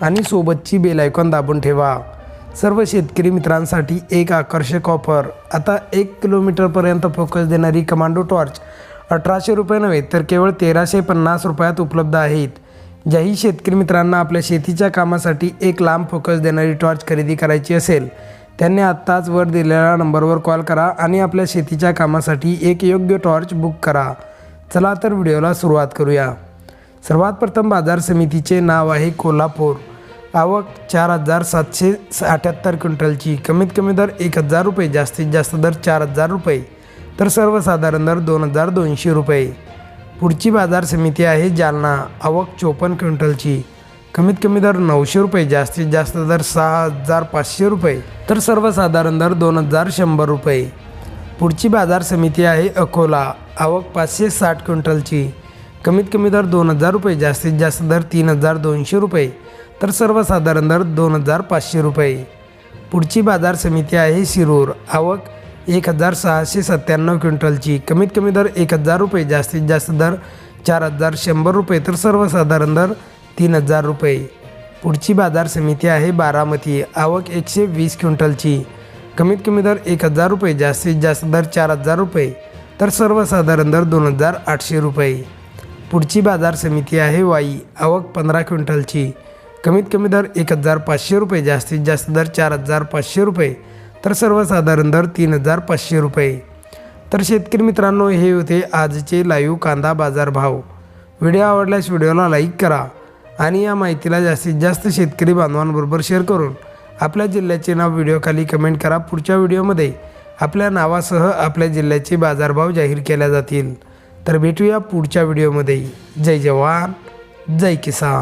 आणि सोबतची bell icon दाबून ठेवा. सर्व शेतकरी मित्रांसाठी एक आकर्षक ऑफर आता एक किलोमीटरपर्यंत फोकस देणारी कमांडो टॉर्च अठराशे रुपये नव्हे तर केवळ तेराशे पन्नास रुपयात उपलब्ध आहेत. ज्याही शेतकरी मित्रांना आपल्या शेतीच्या कामासाठी एक लांब फोकस देणारी टॉर्च खरेदी करायची असेल त्यांनी आत्ताच वर दिलेल्या नंबरवर कॉल करा आणि आपल्या शेतीच्या कामासाठी एक योग्य टॉर्च बुक करा. चला तर व्हिडिओला सुरुवात करूया. सर्वात प्रथम बाजार समितीचे नाव आहे कोल्हापूर. आवक चार हजार सातशे अठ्याहत्तर क्विंटलची. कमीत कमी दर एक हजार रुपये जास्तीत जास्त दर चार हजार रुपये. तर सर्वसाधारण दर दोन हजार दोनशे रुपये. पुढची बाजार समिती आहे जालना आवक चोपन्न क्विंटलची. कमीत कमी दर नऊशे रुपये जास्तीत जास्त दर सहा हजार पाचशे रुपये. तर सर्वसाधारण दर दोन हजार शंभर रुपये. पुढची बाजार समिती आहे अकोला आवक पाचशे साठ क्विंटलची. कमीत कमी दर दोन हजार रुपये जास्तीत जास्त दर तीन हजार दोनशे रुपये. तर सर्वसाधारण दर दोन हजार पाचशे रुपये. पुढची बाजार समिती आहे शिरूर. आवक एक हजार सहाशे सत्त्याण्णव क्विंटलची. कमीत कमी दर एक हजार रुपये जास्तीत जास्त दर चार हजार शंभर रुपये तर सर्वसाधारण दर तीन हजार रुपये. पुढची बाजार समिती आहे बारामती. आवक एकशे वीस क्विंटलची. कमीत कमी दर एक हजार रुपये जास्तीत जास्त दर चार हजार रुपये तर सर्वसाधारण दर दोन हजार आठशे रुपये. पुढची बाजार समिती आहे वाई. आवक पंधरा क्विंटलची. कमीत कमी दर एक हजार पाचशे रुपये जास्तीत जास्त दर चार हजार पाचशे रुपये तर सर्वसाधारण दर तीन हजार पाचशे रुपये. तर शेतकरी मित्रांनो हे होते आजचे लाईव्ह कांदा बाजार भाव. व्हिडिओ आवडल्यास व्हिडिओला लाईक करा आणि या माहितीला जास्तीत जास्त शेतकरी बांधवांबरोबर शेअर करून आपल्या जिल्ह्याचे नाव व्हिडिओखाली कमेंट करा. पुढच्या व्हिडिओमध्ये आपल्या नावासह आपल्या जिल्ह्याचे बाजारभाव जाहीर केल्या जातील. तर भेटूया पुढच्या व्हिडिओमध्ये. जय जवान जय किसान.